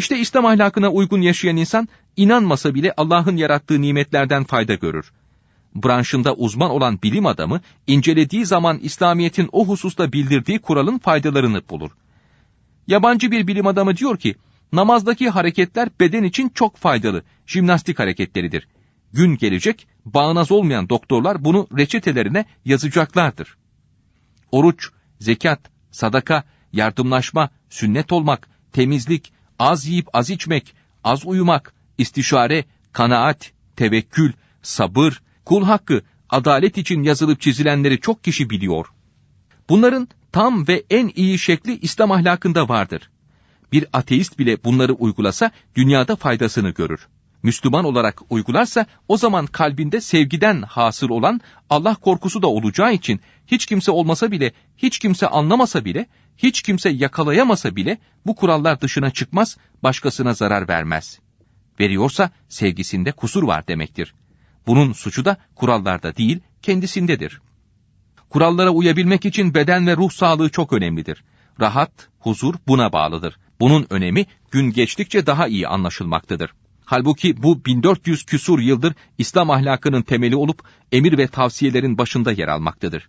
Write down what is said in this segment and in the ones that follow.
İşte İslam ahlakına uygun yaşayan insan, inanmasa bile Allah'ın yarattığı nimetlerden fayda görür. Branşında uzman olan bilim adamı, incelediği zaman İslamiyet'in o hususta bildirdiği kuralın faydalarını bulur. Yabancı bir bilim adamı diyor ki, namazdaki hareketler beden için çok faydalı, jimnastik hareketleridir. Gün gelecek, bağnaz olmayan doktorlar bunu reçetelerine yazacaklardır. Oruç, zekat, sadaka, yardımlaşma, sünnet olmak, temizlik, az yiyip az içmek, az uyumak, istişare, kanaat, tevekkül, sabır, kul hakkı, adalet için yazılıp çizilenleri çok kişi biliyor. Bunların tam ve en iyi şekli İslam ahlakında vardır. Bir ateist bile bunları uygulasa dünyada faydasını görür. Müslüman olarak uygularsa o zaman kalbinde sevgiden hasıl olan Allah korkusu da olacağı için hiç kimse olmasa bile, hiç kimse anlamasa bile, hiç kimse yakalayamasa bile bu kurallar dışına çıkmaz, başkasına zarar vermez. Veriyorsa sevgisinde kusur var demektir. Bunun suçu da kurallarda değil, kendisindedir. Kurallara uyabilmek için beden ve ruh sağlığı çok önemlidir. Rahat, huzur buna bağlıdır. Bunun önemi gün geçtikçe daha iyi anlaşılmaktadır. Halbuki bu 1400 küsur yıldır İslam ahlakının temeli olup emir ve tavsiyelerin başında yer almaktadır.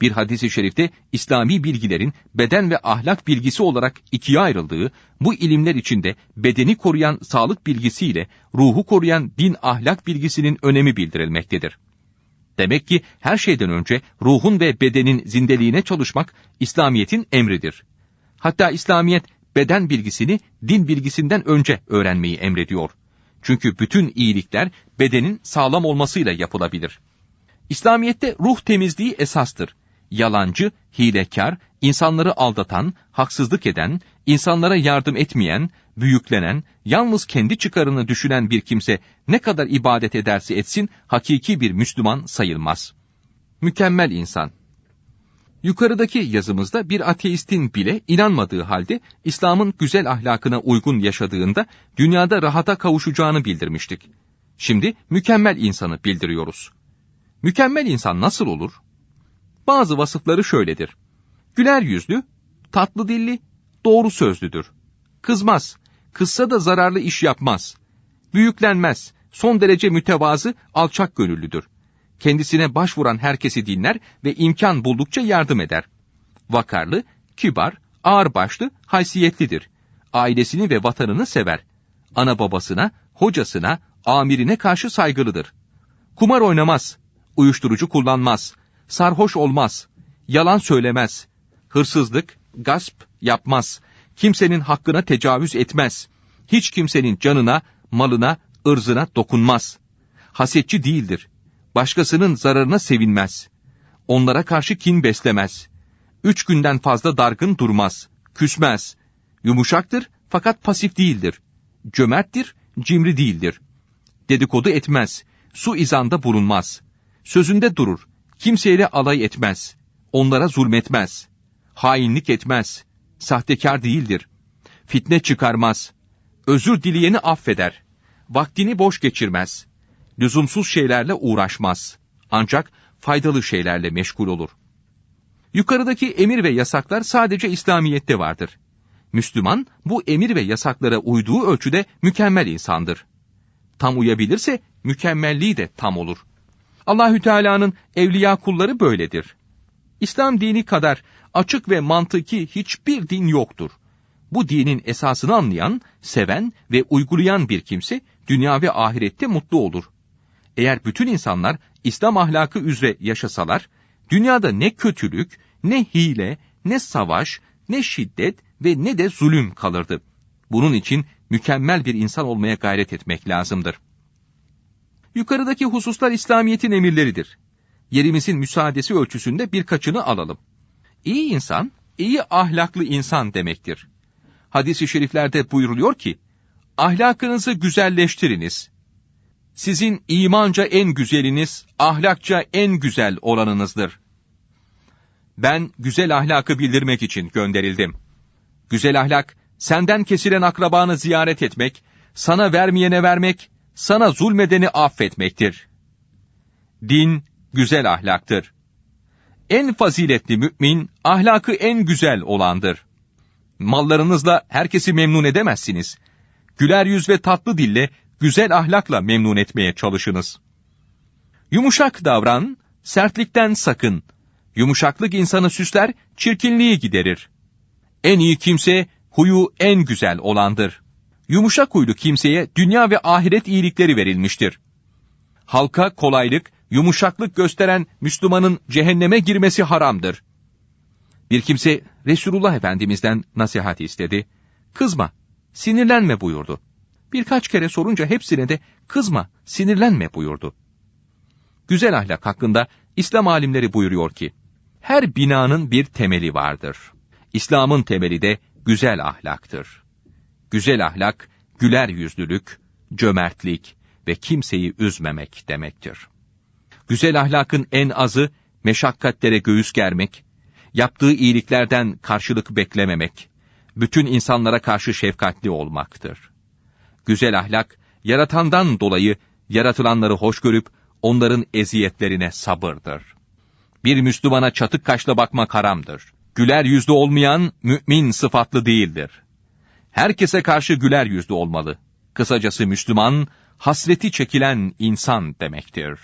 Bir hadisi şerifte İslami bilgilerin beden ve ahlak bilgisi olarak ikiye ayrıldığı, bu ilimler içinde bedeni koruyan sağlık bilgisiyle ruhu koruyan din ahlak bilgisinin önemi bildirilmektedir. Demek ki her şeyden önce ruhun ve bedenin zindeliğine çalışmak İslamiyet'in emridir. Hatta İslamiyet beden bilgisini din bilgisinden önce öğrenmeyi emrediyor. Çünkü bütün iyilikler bedenin sağlam olmasıyla yapılabilir. İslamiyet'te ruh temizliği esastır. Yalancı, hilekar, insanları aldatan, haksızlık eden, insanlara yardım etmeyen, büyüklenen, yalnız kendi çıkarını düşünen bir kimse ne kadar ibadet ederse etsin hakiki bir Müslüman sayılmaz. Mükemmel insan Yukarıdaki yazımızda bir ateistin bile inanmadığı halde İslam'ın güzel ahlakına uygun yaşadığında dünyada rahata kavuşacağını bildirmiştik. Şimdi mükemmel insanı bildiriyoruz. Mükemmel insan nasıl olur? Bazı vasıfları şöyledir. Güler yüzlü, tatlı dilli, doğru sözlüdür. Kızmaz, kızsa da zararlı iş yapmaz. Büyüklenmez, son derece mütevazı, alçak gönüllüdür kendisine başvuran herkesi dinler ve imkan buldukça yardım eder. Vakarlı, kibar, ağırbaşlı, haysiyetlidir. Ailesini ve vatanını sever. Ana babasına, hocasına, amirine karşı saygılıdır. Kumar oynamaz, uyuşturucu kullanmaz, sarhoş olmaz, yalan söylemez, hırsızlık, gasp yapmaz, kimsenin hakkına tecavüz etmez, hiç kimsenin canına, malına, ırzına dokunmaz. Hasetçi değildir, başkasının zararına sevinmez. Onlara karşı kin beslemez. Üç günden fazla dargın durmaz. Küsmez. Yumuşaktır fakat pasif değildir. Cömerttir, cimri değildir. Dedikodu etmez. Su izanda bulunmaz. Sözünde durur. Kimseyle alay etmez. Onlara zulmetmez. Hainlik etmez. Sahtekar değildir. Fitne çıkarmaz. Özür dileyeni affeder. Vaktini boş geçirmez lüzumsuz şeylerle uğraşmaz. Ancak faydalı şeylerle meşgul olur. Yukarıdaki emir ve yasaklar sadece İslamiyet'te vardır. Müslüman bu emir ve yasaklara uyduğu ölçüde mükemmel insandır. Tam uyabilirse mükemmelliği de tam olur. Allahü Teala'nın evliya kulları böyledir. İslam dini kadar açık ve mantıki hiçbir din yoktur. Bu dinin esasını anlayan, seven ve uygulayan bir kimse dünya ve ahirette mutlu olur. Eğer bütün insanlar İslam ahlakı üzere yaşasalar, dünyada ne kötülük, ne hile, ne savaş, ne şiddet ve ne de zulüm kalırdı. Bunun için mükemmel bir insan olmaya gayret etmek lazımdır. Yukarıdaki hususlar İslamiyet'in emirleridir. Yerimizin müsaadesi ölçüsünde birkaçını alalım. İyi insan, iyi ahlaklı insan demektir. Hadis-i şeriflerde buyuruluyor ki, ahlakınızı güzelleştiriniz, sizin imanca en güzeliniz, ahlakça en güzel olanınızdır. Ben güzel ahlakı bildirmek için gönderildim. Güzel ahlak, senden kesilen akrabanı ziyaret etmek, sana vermeyene vermek, sana zulmedeni affetmektir. Din, güzel ahlaktır. En faziletli mümin, ahlakı en güzel olandır. Mallarınızla herkesi memnun edemezsiniz. güler yüz ve tatlı dille, güzel ahlakla memnun etmeye çalışınız. Yumuşak davran, sertlikten sakın. Yumuşaklık insanı süsler, çirkinliği giderir. En iyi kimse, huyu en güzel olandır. Yumuşak huylu kimseye dünya ve ahiret iyilikleri verilmiştir. Halka kolaylık, yumuşaklık gösteren Müslümanın cehenneme girmesi haramdır. Bir kimse Resulullah Efendimiz'den nasihat istedi. Kızma, sinirlenme buyurdu. Birkaç kere sorunca hepsine de kızma, sinirlenme buyurdu. Güzel ahlak hakkında İslam alimleri buyuruyor ki, her binanın bir temeli vardır. İslam'ın temeli de güzel ahlaktır. Güzel ahlak, güler yüzlülük, cömertlik ve kimseyi üzmemek demektir. Güzel ahlakın en azı, meşakkatlere göğüs germek, yaptığı iyiliklerden karşılık beklememek, bütün insanlara karşı şefkatli olmaktır. Güzel ahlak, yaratandan dolayı yaratılanları hoş görüp onların eziyetlerine sabırdır. Bir Müslümana çatık kaşla bakmak haramdır. Güler yüzlü olmayan mümin sıfatlı değildir. Herkese karşı güler yüzlü olmalı. Kısacası Müslüman, hasreti çekilen insan demektir.